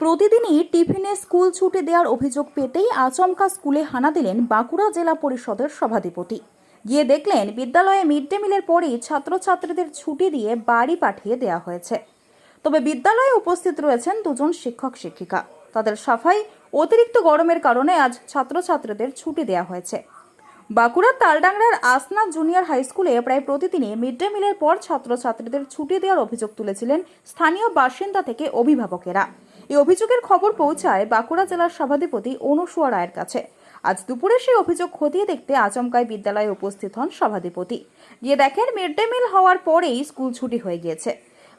প্রতিদিনই টিফিনে স্কুল ছুটি দেওয়ার অভিযোগ পেতেই আচমকা স্কুলে হানা দিলেন বাঁকুড়া জেলা পরিষদের সভাধিপতি। গিয়ে দেখলেন, বিদ্যালয়ে মিড ডে মিলের পরেই ছাত্রছাত্রীদের ছুটি দিয়ে বাড়ি পাঠিয়ে দেওয়া হয়েছে। তবে বিদ্যালয়ে উপস্থিত রয়েছেন দুজন শিক্ষক শিক্ষিকা। তাদের সাফাই অতিরিক্ত গরমের কারণে আজ ছাত্রছাত্রীদের ছুটি দেওয়া হয়েছে। বাঁকুড়ার তালডাংরার আসনা জুনিয়র হাই স্কুলে প্রায় প্রতিদিনই মিড ডে মিলের পর ছাত্রছাত্রীদের ছুটি দেওয়ার অভিযোগ তুলেছিলেন স্থানীয় বাসিন্দা থেকে অভিভাবকেরা। এই অভিযোগের খবর পৌঁছায় বাঁকুড়া জেলার সভাধিপতি অনুসুয়া রায়ের কাছে। আজ দুপুরে সেই অভিযোগ খতিয়ে দেখতে আচমকায় বিদ্যালয়ে উপস্থিত হন সভাধিপতি। গিয়ে দেখেন মিড ডে মিল হওয়ার পরেই স্কুল ছুটি হয়ে গিয়েছে।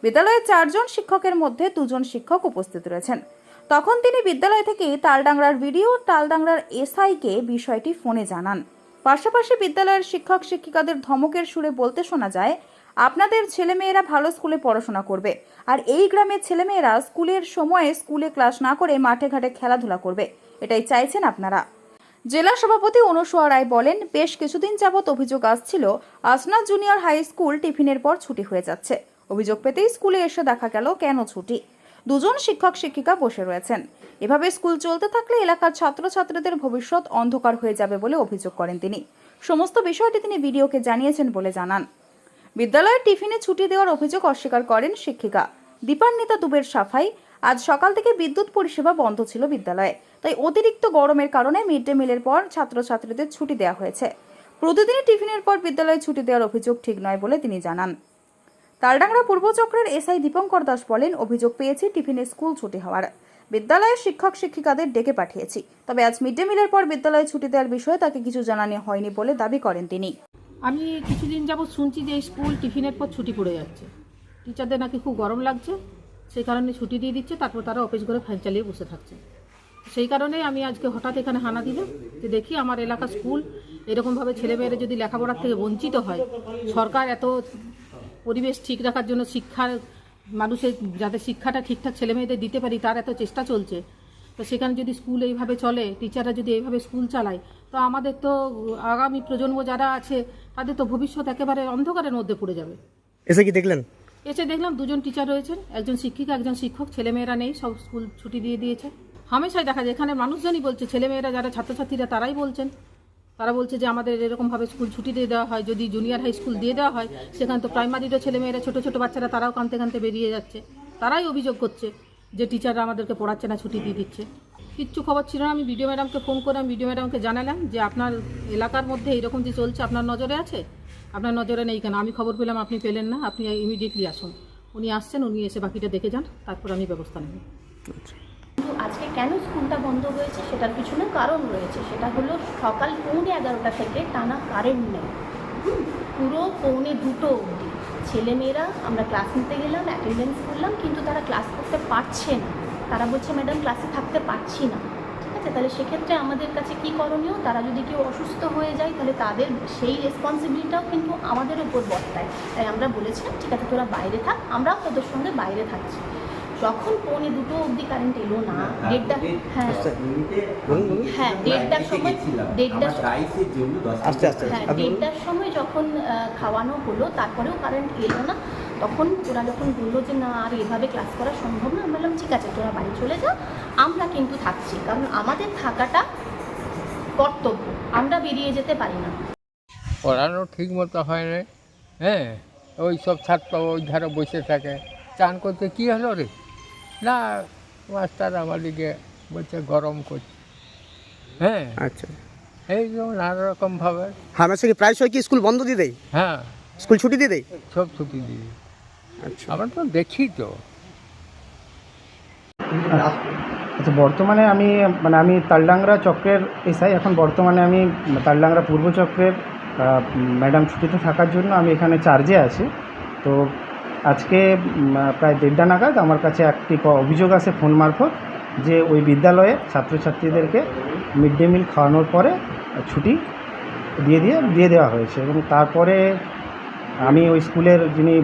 বিদ্যালয়ের চারজন শিক্ষকের মধ্যে দুজন শিক্ষক উপস্থিত রয়েছেন। তখন তিনি বিদ্যালয় থেকে তালডাংরার ভিডিও, তালডাংরার এসআইকে বিষয়টি ফোনে জানান। পাশাপাশি বিদ্যালয়ের শিক্ষক শিক্ষিকাদের ধমকের সুরে বলতে শোনা যায় আপনাদের ছেলেমেয়েরা ভালো স্কুলে পড়াশোনা করবে। আর এই গ্রামের ছেলেমেয়েরা স্কুলের সময়ে স্কুলে ক্লাস না করে মাঠে ঘাটে খেলাধুলা করবে। এটাই চাইছেন আপনারা। জেলা সভাপতি অনুসুয়া রায় বলেন, বেশ কিছুদিন যাবৎ অভিযোগ আসছিল আসনা জুনিয়র হাই স্কুল টিফিনের পর ছুটি হয়ে যাচ্ছে। অভিযোগ পেতেই স্কুলে এসে দেখা গেল কেন ছুটি। দুজন শিক্ষক, শিক্ষিকা বসে রয়েছেন। এভাবে স্কুল চলতে থাকলে এলাকার ছাত্রছাত্রীদের ভবিষ্যৎ অন্ধকার হয়ে যাবে বলে অভিযোগ করেন তিনি। সমস্ত বিষয়টি তিনি ভিডিওকে জানিয়েছেন বলে জানান। বিদ্যালয়ের টিফিনে ছুটি দেওয়ার অভিযোগ অস্বীকার করেন শিক্ষিকা। দীপান্বিতা দুবের সাফাই, আজ সকাল থেকে বিদ্যুৎ পরিষেবা বন্ধ ছিল বিদ্যালয়ে। তাই অতিরিক্ত গরমের কারণে মিড ডে মিলের পর ছাত্রছাত্রীদের ছুটি দেওয়া হয়েছে। প্রতিদিনই টিফিনের পর বিদ্যালয়ে ছুটি দেওয়ার অভিযোগ ঠিক নয় বলে তিনি জানান। তালডাংরা পূর্ব পূর্বচক্রের এসআই দীপঙ্কর দাস বলেন, অভিযোগ পেয়েছি, টিফিনে স্কুল ছুটি হওয়ার। বিদ্যালয়ের শিক্ষক শিক্ষিকাদের ডেকে পাঠিয়েছি। তবে আজ মিড ডে মিলের পর বিদ্যালয়ে ছুটি দেওয়ার বিষয়ে তাকে কিছু জানানো হয়নি বলে দাবি করেন তিনি। আমি কিছুদিন যাবৎ শুনছি যে স্কুল টিফিনের পর ছুটি পড়ে যাচ্ছে। টিচারদের নাকি খুব গরম লাগছে। সেই কারণে ছুটি দিয়ে দিচ্ছে, তারপর তারা অফিস ঘরে ফ্যান চালিয়ে বসে থাকছে। সেই কারণেই আমি আজকে হঠাৎ এখানে হানা দিলাম যে দেখি আমার এলাকা স্কুল এরকমভাবে ছেলেমেয়েরা যদি লেখাপড়ার থেকে বঞ্চিত হয়, সরকার এত পরিবেশ ঠিক রাখার জন্য শিক্ষার মানুষের যাতে শিক্ষাটা ঠিকঠাক ছেলেমেয়েদের দিতে পারি, তার এত চেষ্টা চলছে। তো সেখানে যদি স্কুল এইভাবে চলে টিচাররা যদি এইভাবে স্কুল চালায় তো আমাদের তো আগামী প্রজন্ম যারা আছে তাদের তো ভবিষ্যৎ একেবারে অন্ধকারের মধ্যে পড়ে যাবে। এসে কি দেখলেন? এসে দেখলাম দুজন টিচার রয়েছেন একজন শিক্ষিকা একজন শিক্ষক ছেলেমেয়েরা নেই সব স্কুল ছুটি দিয়ে দিয়েছে। হামেশাই দেখা যায় এখানে মানুষজনই বলছে ছেলেমেয়েরা যারা ছাত্রছাত্রীরা তারাই বলছেন। তারা বলছে যে আমাদের এরকমভাবে স্কুল ছুটি দিয়ে দেওয়া হয় যদি জুনিয়র হাই স্কুল দিয়ে দেওয়া হয় সেখানে তো প্রাইমারিরও ছেলেমেয়েরা ছোটো ছোটো বাচ্চারা তারাও কানতে কানতে বেরিয়ে যাচ্ছে। তারাই অভিযোগ করছে। যে টিচাররা আমাদেরকে পড়াচ্ছে না ছুটি দিয়ে দিচ্ছে। কিচ্ছু খবর ছিল না। আমি বিডিও ম্যাডামকে ফোন করে আমি বিডিও ম্যাডামকে জানালাম যে আপনার এলাকার মধ্যে এরকম যে চলছে আপনার নজরে আছে? আপনার নজরে নেই কেন? আমি খবর পেলাম আপনি পেলেন না। আপনি ইমিডিয়েটলি আসুন। উনি আসছেন উনি এসে বাকিটা দেখে যান। তারপর আমি ব্যবস্থা নেব। কিন্তু আজকে কেন স্কুলটা বন্ধ হয়েছে সেটার পিছনে কারণ রয়েছে। সেটা হলো সকাল পৌনে এগারোটা থেকে টানা কারেন্ট নেই। পুরো পৌনে দুটো অবধি। ছেলেমেয়েরা, আমরা ক্লাস নিতে গেলাম অ্যাটেন্ডেন্স করলাম, কিন্তু তারা ক্লাস করতে পারছে না। তারা বলছে ম্যাডাম ক্লাসে থাকতে পারছি না। ঠিক আছে? তাহলে সেক্ষেত্রে আমাদের কাছে কি করণীয়? তারা যদি কেউ অসুস্থ হয়ে যায়, তাহলে তাদের সেই রেসপন্সিবিলিটিটাও কিন্তু আমাদের উপর বর্তায়। তাই আমরা বলেছিলাম, ঠিক আছে, তোরা বাইরে থাক, আমরাও তোদের সঙ্গে বাইরে থাকছি। যখন পৌনে দুটো অবধি কারেন্ট এলো না দেড়টা হ্যাঁ। বলুন বলুন হ্যাঁ দেড়টার সময় দেড়টার হ্যাঁ দেড়টার সময় যখন খাওয়ানো হলো তারপরেও কারেন্ট এলো না তখন ওরা যখন বলল যে না আর এভাবে ক্লাস করা সম্ভব না আমি বললাম ঠিক আছে তোরা বাড়ি চলে যা আমরা কিন্তু থাকছি। কারণ আমাদের থাকাটা কর্তব্য আমরা বেরিয়ে যেতে পারি না। পড়ানো ঠিক মতো হয় না হ্যাঁ? ওই সব ছাত্র ওই ধারে বসে থাকে। চান করতে কী হলো রে? না মাস্টার আমাদেরকে বলছে গরম করছে। হ্যাঁ। আচ্ছা। এই যেমন নানা রকমভাবে হামেশা কি প্রায়শই কি স্কুল বন্ধ দিয়ে দেয় হ্যাঁ। স্কুল ছুটি দিয়ে দেয় সব ছুটি দিয়ে আচ্ছা। আমরা তো দেখি তো। আচ্ছা বর্তমানে আমি মানে আমি তালডাংরা চক্রের এসআই। এখন বর্তমানে আমি তালডাংরা পূর্ব চক্রের ম্যাডাম ছুটিতে থাকার জন্য আমি এখানে চার্জে আছি। তো আজকে প্রায় দেড়টা নাগাদ আমার কাছে একটি অভিযোগ আসে ফোন মারফত যে ওই বিদ্যালয়ে ছাত্রছাত্রীদেরকে মিড ডে মিল খাওয়ানোর পরে ছুটি দিয়ে দিয়ে দিয়ে দেওয়া হয়েছে এবং তারপরে আমি ওই স্কুলের যিনি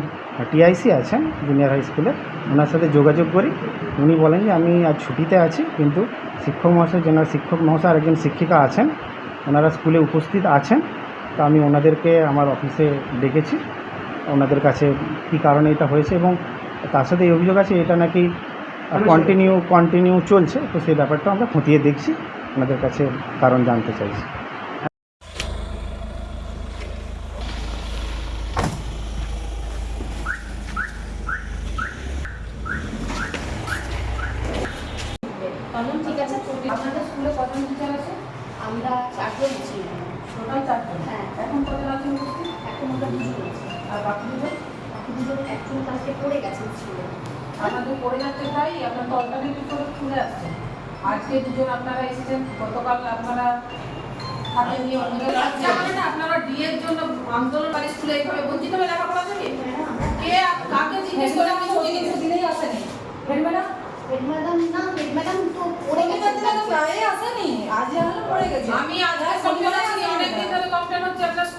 টিআইসি আছেন জুনিয়র হাই স্কুলে ওনার সাথে যোগাযোগ করি। উনি বলেন যে, আমি আজ ছুটিতে আছি, কিন্তু শিক্ষক মহাশয় যেনার শিক্ষক মহাশয় আর একজন শিক্ষিকা আছেন। ওনারা স্কুলে উপস্থিত আছেন। তো আমি ওনাদেরকে আমার অফিসে ডেকেছি। ওনাদের কাছে কি কারণে এটা হয়েছে এবং তার সাথে এই অভিযোগ আছে এটা নাকি কন্টিনিউ কন্টিনিউ চলছে তো সেই ব্যাপারটা আমরা খতিয়ে দেখছি ওনাদের কাছে কারণ জানতে চাইছি। তখন ঠিক আছে? আপনাদের স্কুলে কজন টিচার আছে? আমরা চারজন আছি টোটাল চারজন? হ্যাঁ। এখন কজন আছেন উপস্থিত এখন আমরা দুজন আছি। আর বাকি দুজন বাকি দুজন একজন কালকে পড়ে গেছেন স্কুলে। আপনাদের পড়ে যাচ্ছে তাই আপনার তো অল্টারনেটিভ করে খুলে আসছে। আজকে দুজন আপনারা এসেছেন গতকাল আপনারা হাতে নিয়ে অন্যদের আচ্ছা মানে আপনারা ডিএর জন্য আন্দোলনকারী স্কুলে এইভাবে বঞ্চিত হয়ে লেখাপড়া থেকে কে কাকে জিজ্ঞেস করে আপনি কিছু দিলেই আসেনি। Head madam? হেড ম্যাডাম না হেড ম্যাডাম তো পড়ে গেছেন আমি আজকে কমপ্লেন আছি অনেকদিন ধরে কমপ্লেন হচ্ছে আপনার